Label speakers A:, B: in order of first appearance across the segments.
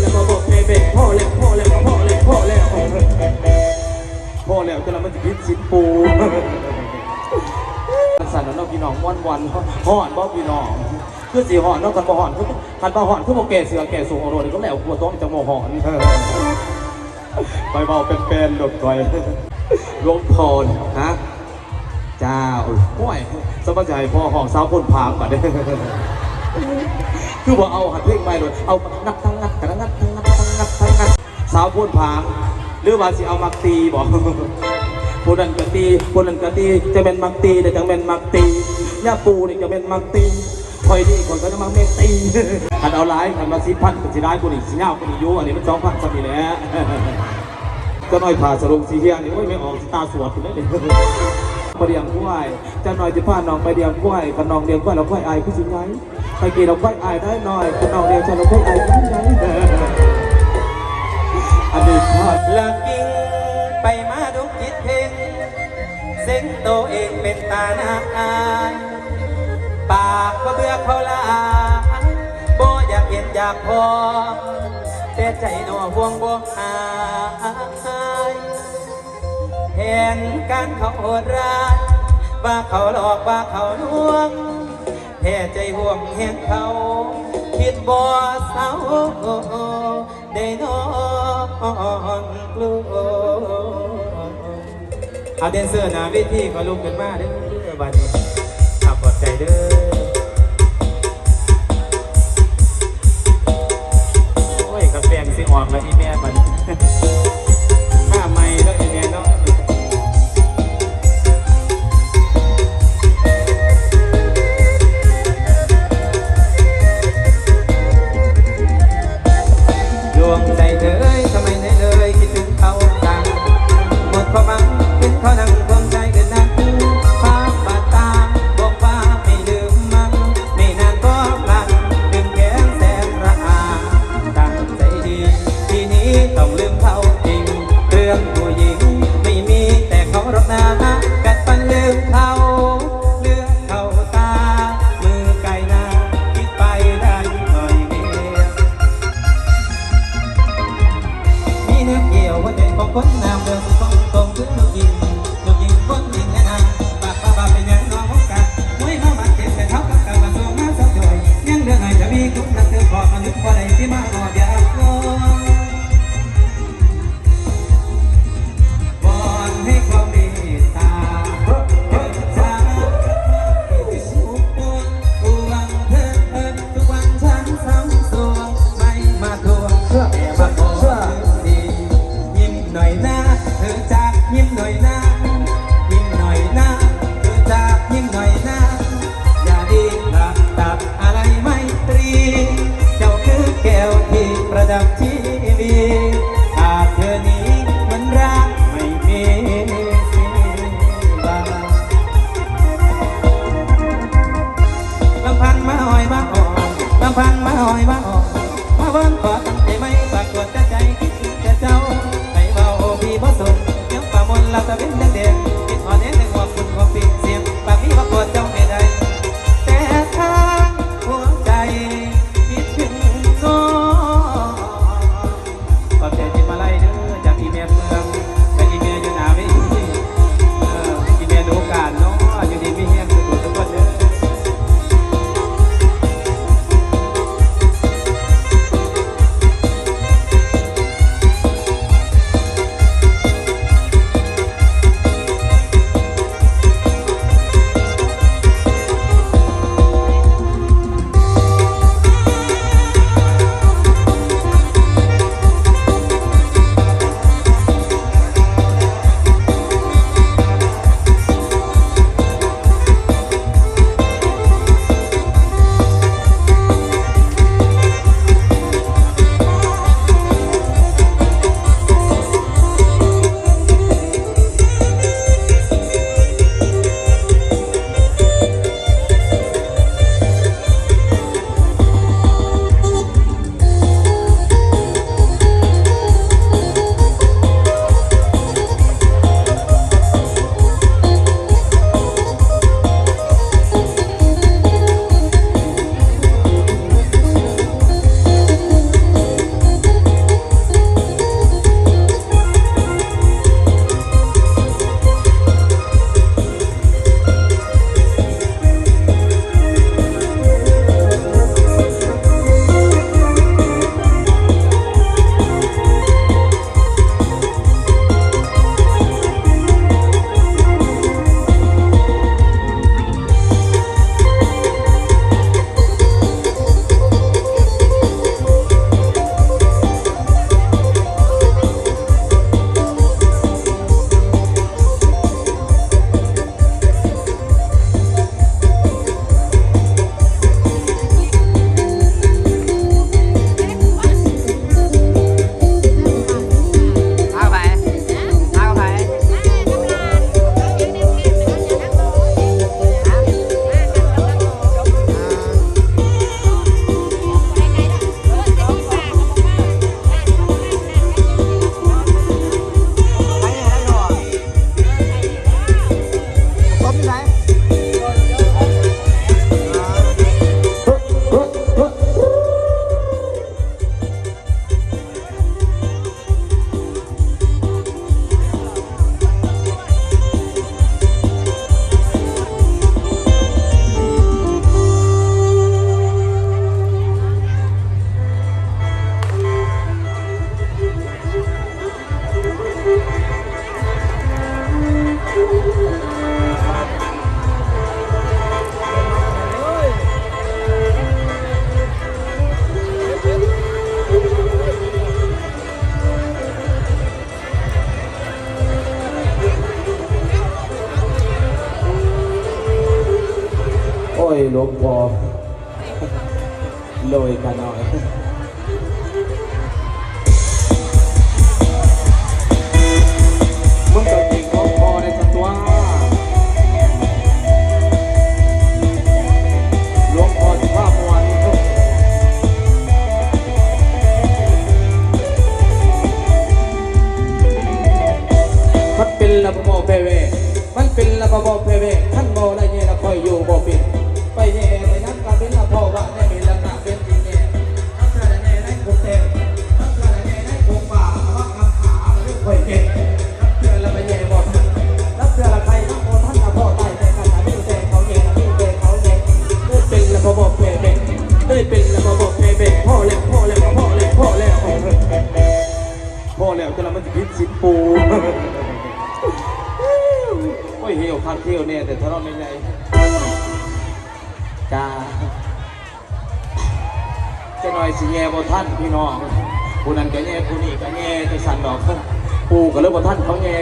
A: แล้วมาบอกเบรกพ่อแล้วพ่อแล้วพ่อแล้วพ่อแล้วพ่อแล้วจะเรามันจะกินสินปูสั่นนาะพี่น้องวันวันห่อนบ่พี่น้องคือสีห่อนนาะกันบ่ห่อนคือคันบ่ห่อนคือบ่แก่เสือแก่สูงโอโรนี่ก็แล้วกลัวต้องจะบ่ห่อนไปเบาเป็นๆหลบถอยลงพรฮะ โอ้ยสบายใจพ่อห้องสาวคนพามก่อนเด้คือว่าเอาหัดเพลงไปเลยเอานักทั้งนักกระนักทั้งนักทั้งนักทั้งนักสาวพูนพางหรือว่าสิเอามักตีบอกผู้นั้นก็ตีผู้นั้นก็ตีจะเป็นมักตีแต่จังเป็นมักตีย่าปูนี่จะเป็นมักตีคอยดีคนก็จะมักเมตีหันเอาไลน์หันมาสิพันกับสิได้กูนี่สิเงากูนี่อยูอันนี้มันสองพันสักทีแล้วก็น้อยผ่าสรุปสีเฮียนี่โอ้ไม่ออกตาสวดถึงได้เลย ไปเดียงกล้วยจะหน่อยจะพาน้องไปเดียงกล้วยกับน้องเดียงกล้วยเราค่อยอายคือสิไงไปกี่เราค่อยอายได้หน่อยกับน้องเดียงฉันเราค่อยอายคือสิไงอันนี้พลาด
B: ลากิ้งไปมาดุกจิตเห็นเส้นโตวเองเป็นตาหน้าอายปากก็เบื่อเขาลาบ่อยากเห็นอยากพอแต่ใจหนอห่วงบ่หา ยเห็นการเขาโหดร้ายว่าเขาหลอกว่าเขาลวงแท้ใจห่วงเห็นเขา คิดบ่เศร้าได้นอนกลัวเอาแดนเซอร์หนาเวทีก็ลุกขึ้นมาเด้อบัดนี้ขับปลอดใจเด้อ
A: โอ้ยกาแฟสิออกแล้วอีแม่ ด
B: วงใจเธอเอ้ยทำไมไหนเลยคิดถึงเขา พ่อแล้วจะละมันจะ
A: พิษสิปูโอ้ยเหี่ยวคันเที่ยวเนี่ยแต่ถ้าเราไม่ไงจ้าจะหน่อยสิแย่บ่ท่านพี่น้องผู้นั้นก็แย่ผู้นี้ก็แย่จะสั่นดอกปูก็เลยบ่ท่านเขาแย่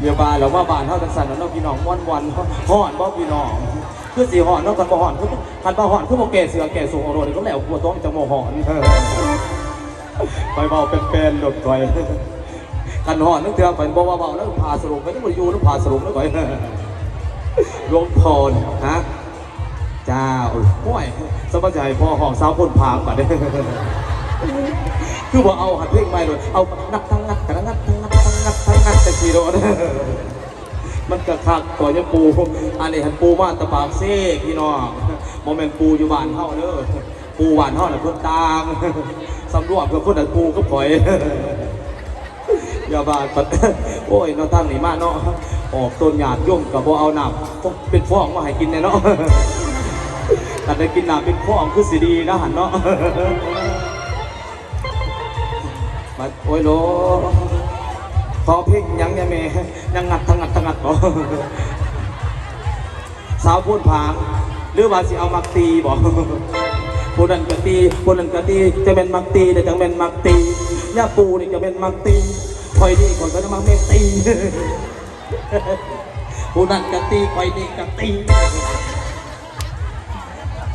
A: เดี๋ยวบานเราว่าบานเท่าจังสันแล้วเนาะพี่น้องวันวันห่อนบ่พี่น้องคือสีห่อนเนาะกันบ่ห่อนคือคันบ่ห่อนคือบ่แก่เสือแก่สูงอาโรดก็แล้วกลัวต้องจะโมห่อน ไปเบาเป็นๆหลบถอยกันหอนนึกเถื่อไปบอกว่าเบาแล้วพาสรุปไปยังบริยูแล้วพาสรุปแล้วไปหลวงพรฮะเจ้าโอ้ยสบายใจพ่อห้องสาวคนพามบัดเด้คือว่าเอาหัดเพลงใหม่เลยเอานักทั้งนักทั้งนักทั้งนักทั้งนักทั้งนักแต่กี่โดนมันกระคักก่อนยังปูอันนี้หันปูมาตะปากเซ่พี่น้องโมเมนต์ปูอยู่บ้านเฮาเด้อปูบ้านเฮาน่ะเพิ่นต่าง สำรวจเพื่อคนน่ะปูก็ปล่อยอย่าบาดปัดโอ้ยนาะทางนี้มาเนาะออกต้นหยาดย่มกับบ่เอาน้ำเป็นฟองมาให้กินแน่เนาะแต่ได้กินหน้ำเป็นฟองคือสิดีนะหันเนาะมาโอ้ยโลขอเพลงหยังเนี่ยแม่ยังงัดทั้งงัดทั้งงัดบ่สาวพูดผางหรือว่าสิเอามักตีบ่ ผู้นั้นก็ตีผู้นั้นก็ตีจะเป็นมักตีแต่จังเป็นมักตีย่าปูนี่จะเป็นมักตีคอยดีคอยก็จะมักเมตีผู้นั้นก็ตีคอยดีก็ตี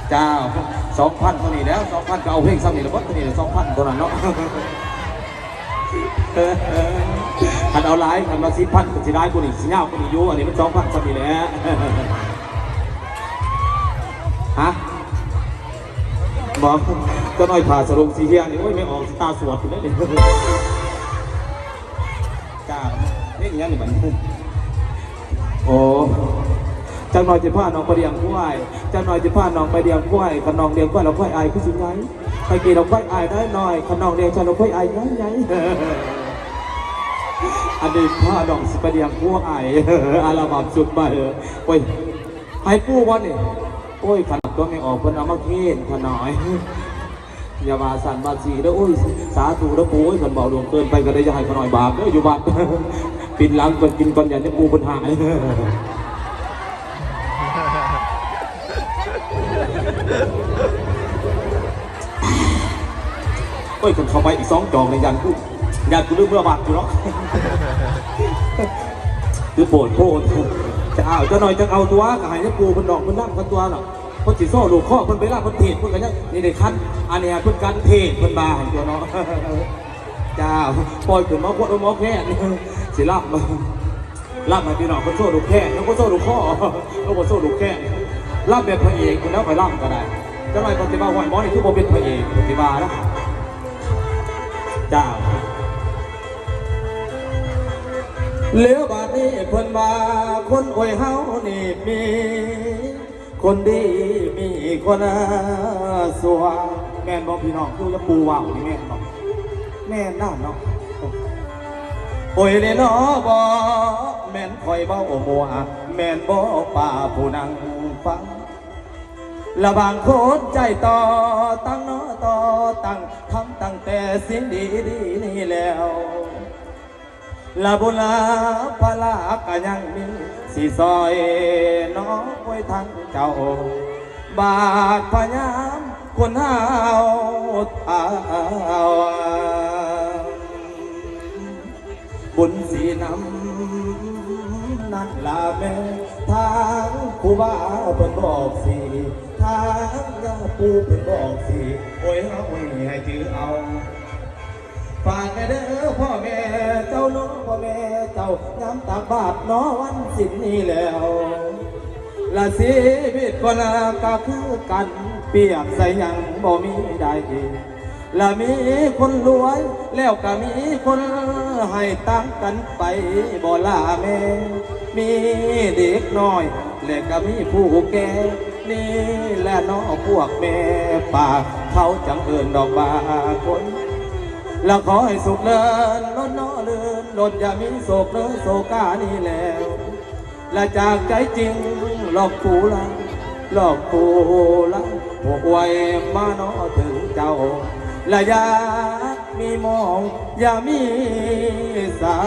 A: เจ้าสองพันเท่านี้แล้วสองพันก็เอาเพลงซ้ำนี่แล้ววัดเท่านี้สองพันเท่านั้นเนาะคันเอาไลฟ์คันมาสิพันก็สิได้กูนี่สิเงากูนี่อยู่อันนี้มันสองพันซ้ำนี่แหละฮะ บอกก็น้อยผ่าสรงสีเฮียนี่โอ้ยไม่ออกตาสวดอยู่แล้วนี่จ้าเล่นอย่างนี้มันโอ้จังหน่อยจะพาน้องไปเดียงกล้วยจังหน่อยจะพาน้องไปเดียงกล้วยขนองเดียงกล้วยเราค่อยอายคือสิไงไปกี่เราค่อยอายได้หน่อยขนองเดียงฉันเราค่อยอายไงไงอันนี้พาน้องสิไปเดียงกล้วยอาราบามสุดไปเออโอ้ยให้กู้วันนี่ โอ้ยขนาดตัวไม่ออกเพิ่นเอามาเทศขน่อยอย่ามาสั่นบาสีแล้วโอ้ยสาธุแล้วปูโอ้ยขันเบาดวงเกินไปก็ได้จะให้ขน่อยบาปเด้ออยู่บานปิดหลังก่อนกินก่อนอย่าจะปูปัญหาโอ้ยคนเข้าไปอีกสองจองในยันกูยันกูลืมเมื่อบาทกูเนาะคือโปรดโปร ดจะเอาจะหน่อยจะเอาตัวกหายจะปูมันดอกมันนั่งกันตัวเนาะเพราะจิโซ่ลูกข้อมันไปล่ามันเทศมันกันยังนี่ในคันอันนี้เพิ่นกันเทศเพิ่นบาห้ตัวเนาะจ้าปล่อยขึ้นมาพวดเอาหมอแค่สิลาบมาลาบมาพี่น้องก็โซ่ลูกแค่แล้วก็โซ่ลูกข้อแล้วก็โซ่ลูกแค่ลาบแบบพระเอกคุณแล้วไปล่ำก็ได้จะหน่อยปฏิบัติหอยหมอนี่คือโมเป็นพระเอกปฏิบัตินะจ้า เหลือบาดนี้เพิ่นว่าคนอวยเฮานี่มี คนดีมีคนสวงแม่นบอกพี่น้องคือจะปูว่าวนี่แม่นบอกแม่นน่าเนาะโอ้ยเด้เนาะบ่แม่นคอยเบ้ามัวแม่นบ่ป่าผู้นั่งฟังละบางคนใจต่อตั้งเนาะต่อตั้งทำตั้งแต่สิ่งดีดีนี่แล้ว ลาบุลาพลากะยังมีสีซอยน้องไว้ทางเจ้า บาดพยามคนหาวท้าบุญสีน้นั่นละแม่ทางคูบาเพิ่นบอกสิทางยาปูเพิ่นบอกสิโอ้ยเอาไว้ให้จือเอา ฝากแม่เด้อพ่อแม่เจ้าน้องพ่อแม่เจ้าย้ำตาบาดน้อวันสิ้นนี้แล้วละชีวิตคนละก็คือกันเปียบใส่ยังบ่มีใดละมีคนรวยแล้วก็มีคนให้ตั้งกันไปบ่ลาแม่มีเด็กน้อยและก็มีผู้แก่นี่และน้อพวกแม่ป่าเขาจังเอินดอกบาคน แล้วขอให้สุขเลินล้นน้อเลินล้นอย่ามีโศกเลินโศกานี่แล้ว และจากใจจริงหลอกปูลังหลอกปูลังหกไว้มาน้อถึงเจ้า และอยากมีมองอย่ามีสา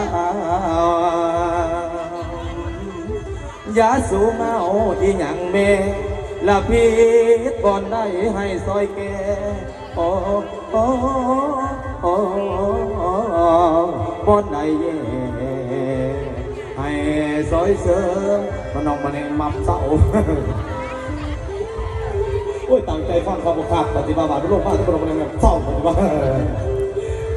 A: วอย่าสูงเอาอีหยังเมละพีดก่อนได้ให้ซอยแกโอ้โอ้ บนได้แย่ให้ซอยเสริมมันนองมันเองมับเศร้าโอ้ยตั้งใจฟังความขาดปฏิบัติบาตรโลกบ้านทุกคนเป็นแบบเศร้าปฏิบัติ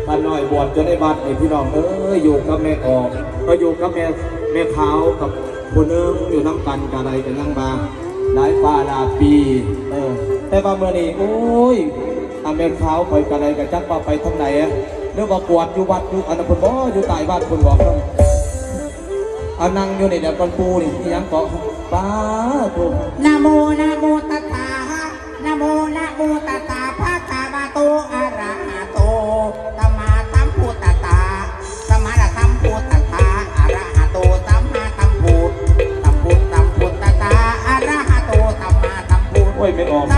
A: ท่านน้อยบวชจนได้บัตรนี่พี่น้องเอ้ยอยู่กับแม่ออกก็อยู่กับแม่แม่ขาวกับคนนึงอยู่น้ำกันกับอะไรกันนั่งบาหลายปลาหลายปี เออ แต่ว่าเมื่อนี้โอ้ย อาแม่ขาไปกับอะไรกับจักว่าไปทางไหนอะเรื่องว่าปวดอยู่วัดอยู่อันนั้นคนบ่อยู่ใต้บ้านคนบอกครับเอานั่งอยู่ในเดี๋ยวกันปูนี่ที่ยังเกาะป้าถูก
C: นะโมนะโมตัสสะนะโมนะโมตัสสะภะคะวะโตอะระหะโตสัมมาสัมพุทธัสสะสัมมาสัมพุทธัสสะอะระหะโตสัมมาสัมพุทธสัมพุทธสัมพุทธัสสะอะระหะโตสัมมาสัมพุ
A: โอ้ยไม่ออก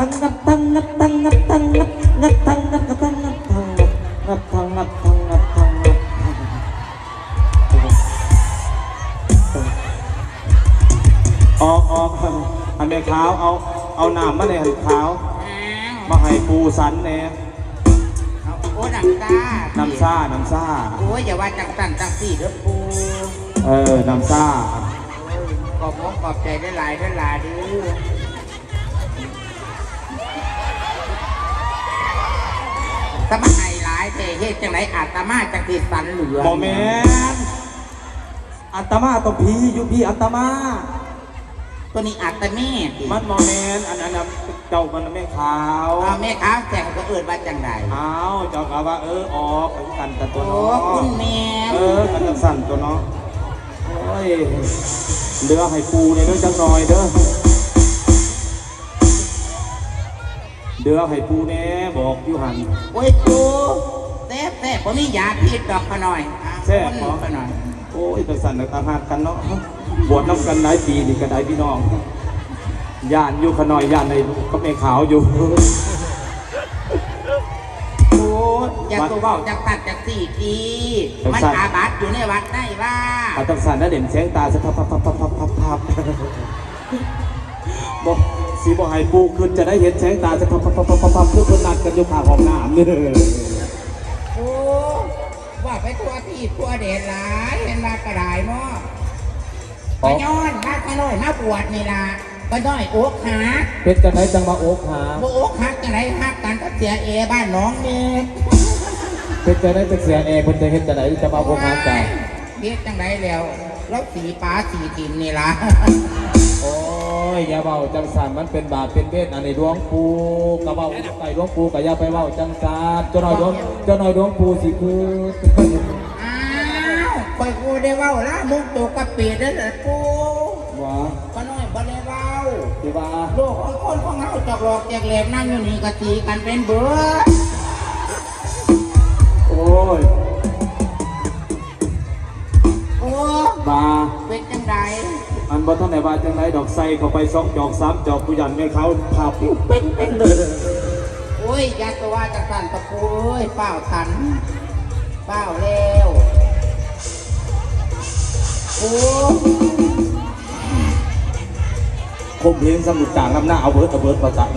C: ทั
A: งงัดทังงัดทังงัดทังงัดงัดทังงัดทังงัดทังงัดทังงัดทังงัดทังงัดออกออกอันเนี้ยขาวเอาเอาน้ำมาในหันขาวมาให้ปูสันแหน่
C: เอาโอ้น้ำตา
A: น้ำซ่าน้ำซ่า
C: โอ้ยอย่าว่าจังสันจังสี่เด้อปู
A: เออน้ำซ่า
C: ขอบมกขอบใจได้หลายได้หลายดือ ตมาให้หลายเทเฮ็ดจังไรอาตมาจังสิสันเหลือ
A: บอแมนอัตมาต้องพีอยู่พี่อัตมา
C: ตัวนี้อาตแม่ติ
A: มันบอแมนอันนั้นน่ะเจ้ามันไม่ขาว
C: เอาแม่ค้าแจกก็เอิดว่าจังไร
A: อ้าวเจ้ากะว่าเออออกเป็นกันแต่ตัว
C: โอ้
A: เน้อ
C: คุณแม่
A: เออกันจังสั่นตัวเนาะโอ้ยเหลือให้ปูเนี่ยเด้อจังหน่อยเด้อ เดือให้ปูแน่บอกอยู่หัน
C: โอ้ยปูแซ่บแซ่บผมมียาพิษดอกขะหน่อยอะ
A: แซ่บ
C: คน
A: เหรอ
C: ขะหน่อย
A: โอ้ยจังสั่นต่างหากกันเนาะบวชน้ำกันหลายปีนี่ก็ได้พี่น้องย่านอยู่ขะหน่อยย่านในก็ไม่ขาวอยู่
C: โอ้ยอย่าตัวเบาจังตัดจังสี่ทีมันอาบัตอยู่ในวัดได้ว่า
A: อาจังสั่นนะเด่นแสงตาสะพับพับพับพับพับพับพับบอก สีบอกให้ปูขึ้นจะได้เห็นแสงตาสะพับพับพับพับพับพับเพื่อเพื่อนนัดกันอยู่ข้างห้องน้ำนี่
C: โอ้ว่าไปทั่วที่ทั่วเดชหลายเห็นว่ากระไดเนาะปะย้อนมาขน้อยมาบวชนี่ล่ะปะน้อยโอ๊กหา
A: เพชรจะได้จังมาโอ๊กหา
C: บ่โอ๊กหักจังไรหักกันก็เสียเอบ้านน้องเมฆ
A: เพชรจะได้จะเสียเอคนจะเห็นจะไหนจะมาโอ๊กหาจ้า
C: เฮ็ดจังไรแล้ว แล้วสีปลาสีทิมนี่ล่ะ
A: โอ้ยอย่าเบาจังสันมันเป็นบาปเป็นเวทอันนี้ดวงปูกระเบาไปดวงปูกะอย่าไปเบาจังสันเจ้าหน่อยดวงเจ้าหน่อยดวงปูสิคือ
C: อ้าวคอยกูได้เว้าละมุกตัวกะปิเด้อเด้อกู
A: ว้า
C: ปะน้อยบ่ได้เว้า
A: ที่ว่า
C: โลกของคนของเราจอกหลอกแจกแหลมนั่งอยู่นี่กะตีกันเป็นเบื่อ
A: โอ้ย
C: น
A: บ่ท่านไหนว่าจังไรดอกไส้เข้าไปสองจอกสามจอกผู้ยันไม่เขาภาพเป็นเป็นเลย
C: โอ้ยอยาตัวจังสันตะปูเอ้ยเปล่าทันเปล่าแล้วโอ้
A: คมเพลงสมุดต่างลำหน้าเอาเบิร์ดเอาเบิร์ดประจักษ์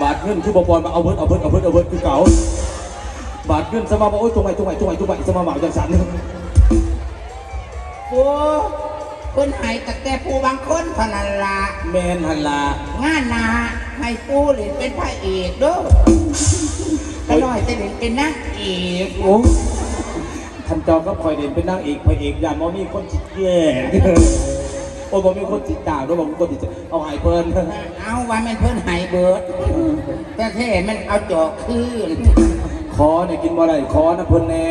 A: บาทเงินคือบ่ปอนมาเอาเบิร์ดเอาเบิร์ดเอาเบิร์ดเอาเบิร์ดคือเก่าบาทเงินสมาบอกโอ้ยจงไว้จงไว้จงไว้จงไว้สมาบอกจังสัน
C: โอ้เพิ่นให้แต่แต่ผู้บางคนเท่านั้นละ
A: แมนหันลางา
C: นหนาให้ปูเล่นเป็นพระเอกเด้อก็น้อยจะเล่นเป็นนางเอก
A: โอ้ท่านเจ้าก็คอยเด่นเป็นนางเอกพระเอกยานมอมีคนจิตแย่โอ้บ่มีคนจิตด่างด้วยบ่มีคนจิตเอาหายเพลิน
C: เอาว่ามันเพิ่นให้เบิดแต่แท้มันเอาจอกคืน
A: ขอเนี่ยกินบ่ได้ขอนะเพิ่นแน่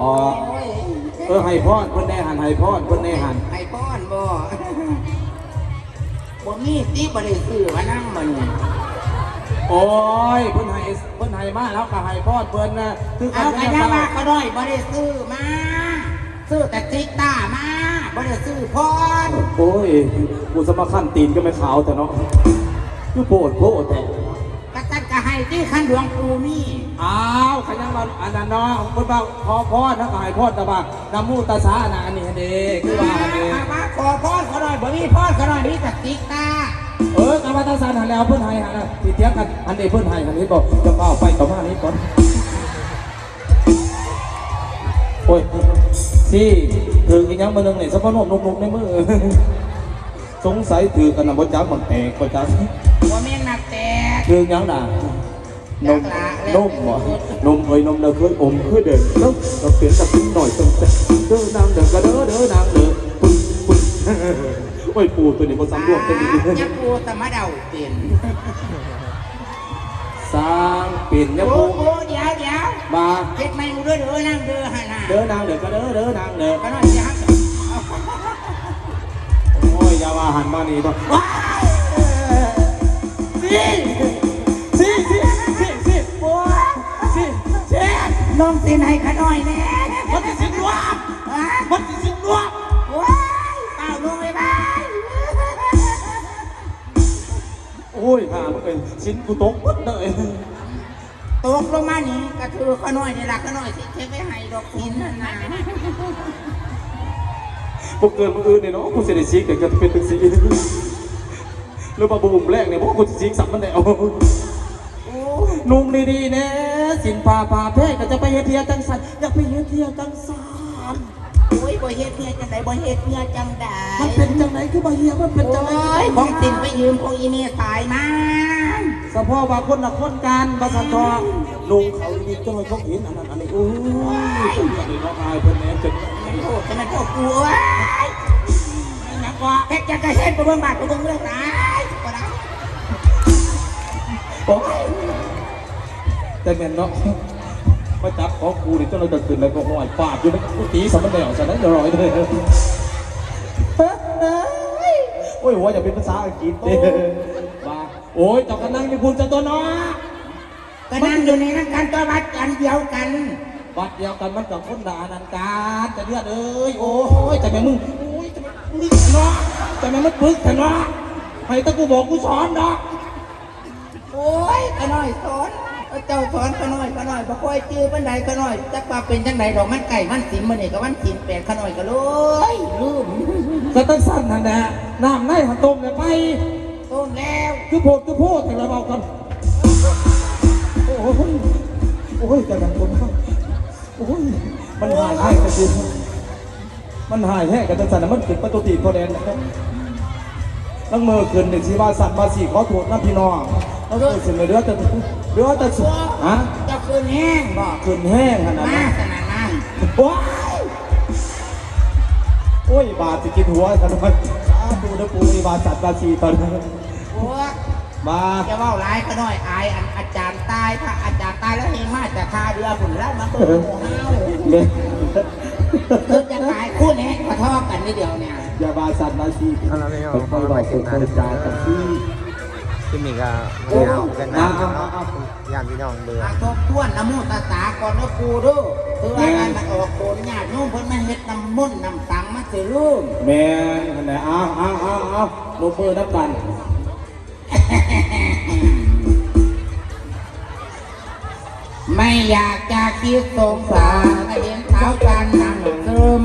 A: อ๋อ
C: โอ้ย
A: เออให้พรเพิ่นแน่หันให้พรเพิ่นแน่หัน
C: ให้ป้อนบ่บ่มีตีบ่ได้ซื้อมานั่งมัน
A: โอ้ยเพิ่นให้เพิ่นให้มาแล้วก็ให้พรเพิ่นนะคือ
C: เอากระยามาเขาด้อยบ่ได้ซื้อมา ซื้อแต่ติ๊กต้ามาบ่ได้ซื้อพร
A: โอ้ยกูสมาขั้นตีนก็ไม่ขาวแต่เนาะคือโปรดโปรดแต่
C: ที่ขันหลวงปู่นี่
A: อ้าวขยังมาอันนั้นเนาะเพิ่นว่าขอพรนะก็ให้พรแต่ว่าน้ำมูตาสาน่ะอันนี้เด้คือว่าอันนี้
C: มามาขอพรเขาหน่อยบ่มีพรเขาหน่อยมีแต่ติ๊กต้า
A: เออกรรมตาสารหันแล้วเพิ่นให้หันนะที่เทียงกันอันนี้เพิ่นให้อันนี้บอกจะเป้าไปต่อมานี้ก่อนโอ้ยสิถืออีกอยังมาหนึงนี่สะพานมนุกๆในมือสงสัยถือกันนะบ่จักมันแตกบ่จัก
C: ว่าแม่นนักแตก
A: ถือหยังน่ะ นมนมบ่นมเอ้ยนมเราเคยอมเคยเด็กแล้วเราเปลี่ยนจากหน่อยตั้งแต่เด้อนางเด้อก็เด้อเด้อนางเด้อปึ้งปึ้งโอ้ยปูตัวนี้บ่สำรวมตัวนี้
C: ยักปูตะมะเดาเปลี่ยน
A: สร้างปิ่นเนี่ย
C: โอ้
A: ปู
C: โหเดี๋ยวเดี๋ยว
A: มา
C: เฮ็ดไม่รู้ด้วยเด้อนั่งเด้อหั่นน่ะ
A: เด้อนางเด้อก็เด้อเด้อนางเด้อ
C: ก็หน่อยสิฮัก
A: โอ้ยอย่ามาหันมานี่ต้องว้าย
C: ลงสินให้ขาน้อยแน่
A: มันจะสิงรวม
C: ฮะ
A: มันจะสิงรวม
C: ว้ายเปล่าลงไปบ้าย
A: โอ้ยหามันเป็นชิ้นกูตกหมดเลย
C: ตกลงมานี่ก็คือขาน้อยนี่ล่ะขาน้อยสิเก็บไว้ให้ดอกหินนั่นน่ะ
A: พวกเกินพวกอื่นเนี่ยเนาะกูเสียดายซิกแต่ก็เป็นตึกสีหรือว่าบุ่มแรกเนี่ยพวกกูจะซิกสับมันแล้ว
C: โอ้
A: นุ่มดีๆนะสินพาพาเพ่ก็จะไปเฮ็ดเทียจังสันอยากไปเฮ็ดเทียจังสัน
C: โอ้ยบ่เฮ็ดเมียจังไดบ่เฮ็ดเมียจังได
A: มันเป็นจังไหนคือบ่เฮียมันเป็นจังไหน
C: โอ้ยของตินไปยืมของอีเมียตายมา
A: สะพ่อว่าคนละคนกันบาสันทองลุงเขาดีจังเลยเขาเห็นอันนั้นอันนี้โอ้ยจังเลยน้องอายเพิ่นแหน่จัง
C: โทษจะมันโทษกูเอ้ยนักว่าเพชรจะกระเช็ดไปเบิ่งบาดไปเบิ่งเรื่องไหนก็ได้
A: โอ้ย แต่แม่นเนาะมาจับของกูนี่จังเลยจะขึ้นแล้วก็ห้อยปาดอยู่ในกุฏิสำมันแล้วซะนั้นจะร้อยเลยโอ้ยหัวอย่าเป็นภาษาอังกฤษเด้ว่าโอ้ยเจ้าก็นั่งอยู่คุณเจ้าตัวเนาะ
C: ก็นั่งอยู่ในนั้นกันตัววัดกันเดียวกัน
A: บัดเดียวกันมันกับคนด่านันการจะเลือดเอ้ยโอ้ยจะแม่มึงโอ้ยจะแม่มึงเนาะจะแม่มึงปึกแต่เนาะให้ตะกูบอกกูสอนเนาะ
C: โอ้ยขน้อยสอน เจ้าสอนขน้อยขน้อยบ่ค่อยจื้อปันใดขน้อยจักว่าเป็นจังไดดอกมันไก่มันสิมมื้อนี้ก็วันสินแปดขน้อยก็เลยลืม
A: ก็ตั้งสั้นนั่นแหละน้ำในหันต้มเนี่ยไป
C: ต้นแล้ว
A: คือโพดคือโพดแต่เราเบากันโอ้โหโอ้ยแต่กันคนเขาโอ้ยมันหายแห้กันจริงมันหายแห้กันจังสันนะมันติดประตูตีนเขาแดนนะครับตั้งมือขึ้นหนึ่งสีบาสัตว์บาสีขอโทษนะพี่น้องเอาเรื่องเสนอเรือแต่ เรือแต่สุดฮะ
C: เจ้าคืนแห้งบอก
A: ขึ้นแห้งขนาด
C: มา
A: นั้น
C: ขนาดนั้น
A: ว้ายโอ้ยบาดจะกินหัวกันทำไมสาธุนะปูนี่บาดสัตว์บาสีตอนนี้
C: โอ้ย
A: มา
C: จะเว่าร้ายขน้อยอายอันอาจารย์ตายถ้าอาจารย์ตายแล้วเฮงมาจากคาเรือผุนแล้วมาเปิดโมเฮา
A: เด็ก
C: คือจะตายคู่นี้ขอทอกันนิดเดียวเนี่ย
A: อย่าบาดสัตว์บาสี
D: เอาละไม่เอา
A: ค่อยๆบอกค่อยๆจากันที่
D: ที่มีก็ไม่เอากันนะเนาะยามพี่น้องเบื่อ
C: อาทบทวนน้ำมูตาสาก่อนนะครูเด้วยคือว่าการมันออกโกนญาติโน้มเพิ่นมาเฮ็ดน้ำมุ่นต์น้ำสังมาสิลูก
A: แม่นขนาดอ้าวอ้าวอ้าวอ้าวลงมือนับกัน
C: ไม่อยากจะคิดสงสารเห็นเท้ากันนั่งซึม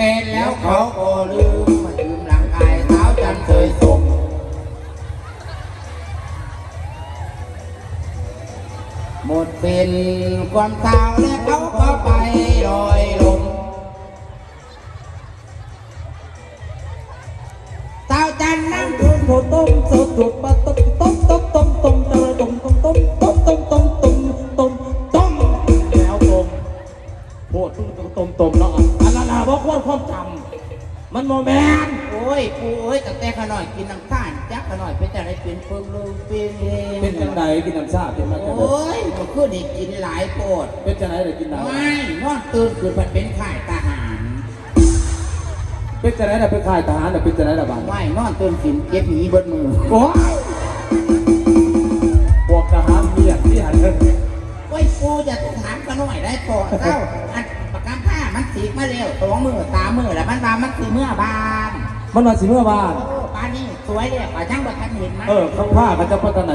C: มีแฟนแล้วเขาก็ลืมมาลืมกันเคยสุกหมดเป็นความเศร้าและเขาก็ไป
A: โมแมน
C: โอ้ยปูเอ้ยตั้งแต่ขน่อยกินน้ำตาลจักขน่อยเป็นจะได้เป็นเพิ่งลูกเป็น
A: เป็นจังไดกินน้ำชาเป็นมาจังได
C: โอ้ยมันคือได้กินหลายโปด
A: เป็นจังไดได้กินน้
C: ไม่นอนตื่นคือมันเป็นข่ายทหารำ
A: เป็นจังไดได้เป็นข่ายทหารน่ะเป็นจังไดล่ะบ้าน
C: ไม่นอนตื่นกินเก็บหนีเบิดมือ
A: โอ้ยพวกทหารเมียที่หันเงิน
C: โอ้ยปูจะถามขน่อยได้โปดเจ้าอัน ปากกาผ้ามันสีกมาเร็วตัวมือตามือแล้วมันมามันคือเมื่อบาน
A: มันมาสิเมื่อบ้าน
C: โอ้ปานนี้สวยเลยป่าช่างบัทันเห็นมั้ย
A: เออข้างผ้ากันจะพัฒนา